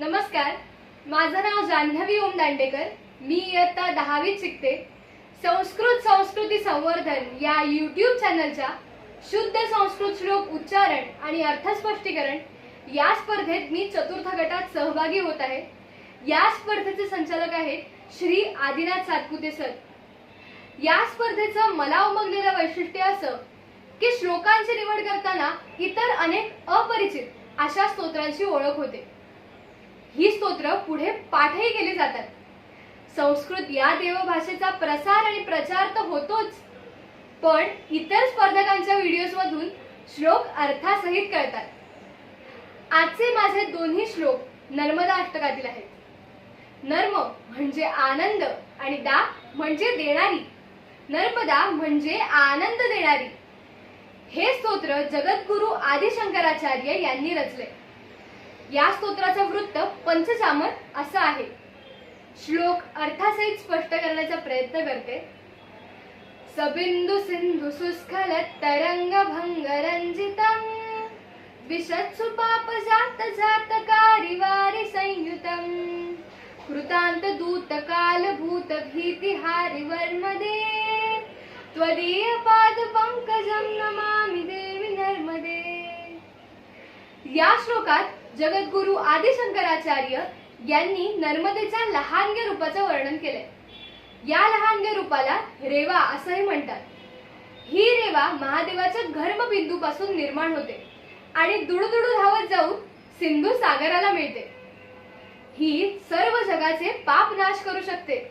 नमस्कार माझं नाव जान्हवी ओम दांडेकर. मी इयत्ता दहावीत शिकते. संस्कृत संस्कृती संवर्धन या यूट्यूब चॅनलच्या शुद्ध संस्कृत श्लोक उच्चारण आणि अर्थस्पष्टीकरण या स्पर्धेत मी चतुर्थ गटात सहभागी होत आहे. या स्पर्धेचे संचालक आहेत श्री आदिनाथ सातपुते सर. या स्पर्धेचं मला उमगलेलं वैशिष्ट्य असं की श्लोकांची निवड करताना इतर अनेक अपरिचित अशा स्तोत्रांची ओळख होते. ही स्तोत्र पुढे पाठही केली जातात. संस्कृत या देवभाषेचा प्रसार आणि प्रचार तर होतोच पण इतर स्पर्धकांच्या व्हिडिओज मधून श्लोक अर्थासहित कळतात. आजचे माझे दोन्ही श्लोक नर्मदा अष्टकातील आहेत. नर्म म्हणजे आनंद आणि दा म्हणजे देणारी. नर्मदा म्हणजे आनंद देणारी. हे स्तोत्र जगद्गुरु आदिशंकराचार्य यांनी रचले. या स्तोत्राचं वृत्त पंचचामर असं आहे. श्लोक अर्थासहित स्पष्ट करण्याचा प्रयत्न करते. सबिंदू सिंधु सुस्खलत तरंग भंग रंजितम विशत्सु पाप जात जात कारिवारी संयुतम कृतांत दूत काल भूत भीती हारि वर्मदे त्वदीय पाद पंकजम नमामि देवी नर्मदे. या श्लोकात जगद्गुरु आदिशंकराचार्य यांनी नर्मदेच्या लहानग्या रूपाचं वर्णन केलंय. या लहानग्या रूपाला रेवा असंही म्हणतात. ही रेवा महादेवाच्या घर्मबिंदू पासून निर्माण होते आणि दुडुदुडू धावत जाऊन सिंधू सागराला मिळते. ही सर्व जगाचे पाप नाश करू शकते.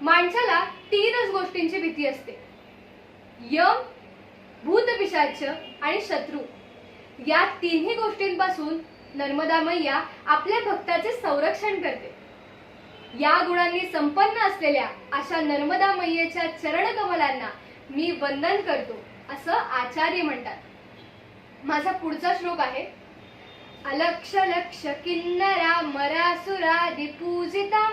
माणसाला तीनच गोष्टींची भीती असते. यम भूतपिशाच आणि शत्रू. या तिन्ही गोष्टींपासून नर्मदा मैया आपल्या भक्ताचे संरक्षण करते. या गुणांनी संपन्न असलेल्या अशा नर्मदा मैयेच्या चरण कमलांना मी वंदन करतो असं आचार्य म्हणतात. माझा पुढचा श्लोक आहे. अलक्ष लक्ष किन्नरा मरासुरा दिपूजितम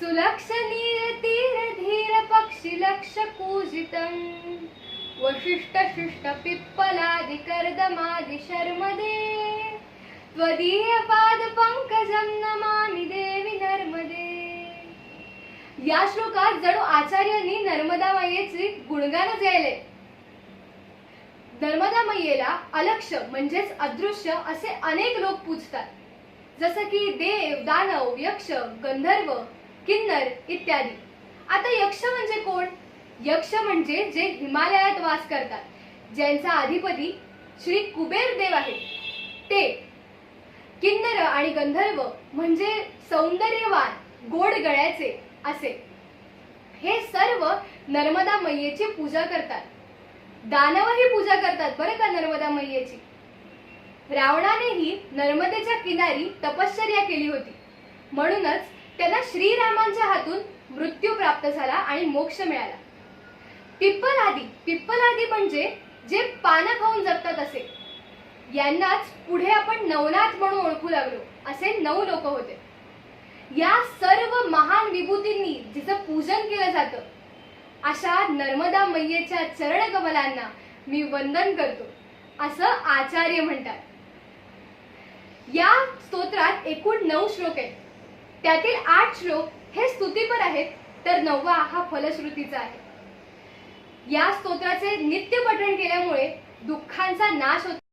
सुलक्ष नीर तीर धीर पक्षी लक्ष पूजितम वशिष्ठ शिष्ट पिप्पलादि कर्दमादि शर्मदे। त्वदीय पाद नमामि देवी नर्मदे। या श्लोकात जणू आचार्यांनी नर्मदा मायेचे गुणगानच गायले नर्मदा मैयेला अलक्ष म्हणजेच अदृश्य असे अनेक लोक पूजतात। जसं की देव दानव यक्ष गंधर्व किन्नर इत्यादी। आता यक्ष म्हणजे कोण? यक्ष म्हणजे जे हिमालयात वास करतात ज्यांचा अधिपती श्री कुबेर देव आहे ते किन्नर आणि गंधर्व म्हणजे सौंदर्यवान गोड गळ्याचे असे. हे सर्व नर्मदा मैयेची पूजा करतात. दानवही पूजा करतात बरं का नर्मदा मैयेची. रावणानेही नर्मदेच्या किनारी तपश्चर्या केली होती. म्हणूनच त्यांना श्रीरामांच्या हातून मृत्यू प्राप्त झाला आणि मोक्ष मिळाला. पिप्पल आदी पिप्पल आदी म्हणजे जे पानं खाऊन जगतात असे. यांनाच पुढे आपण नवनाथ म्हणून ओळखू लागलो. असे नऊ लोक होते. या सर्व महान विभूतींनी जिचं पूजन केलं जातं अशा नर्मदा मैयेच्या चरण कमलांना मी वंदन करतो. असं आचार्य म्हणतात. या स्तोत्रात एकूण नऊ श्लोक आहेत. त्यातील आठ श्लोक हे स्तुतीपर आहेत तर नववा हा फलश्रुतीचा आहे. या स्तोत्राचे नित्य पठण केल्यामुळे दुःखांचा नाश होतो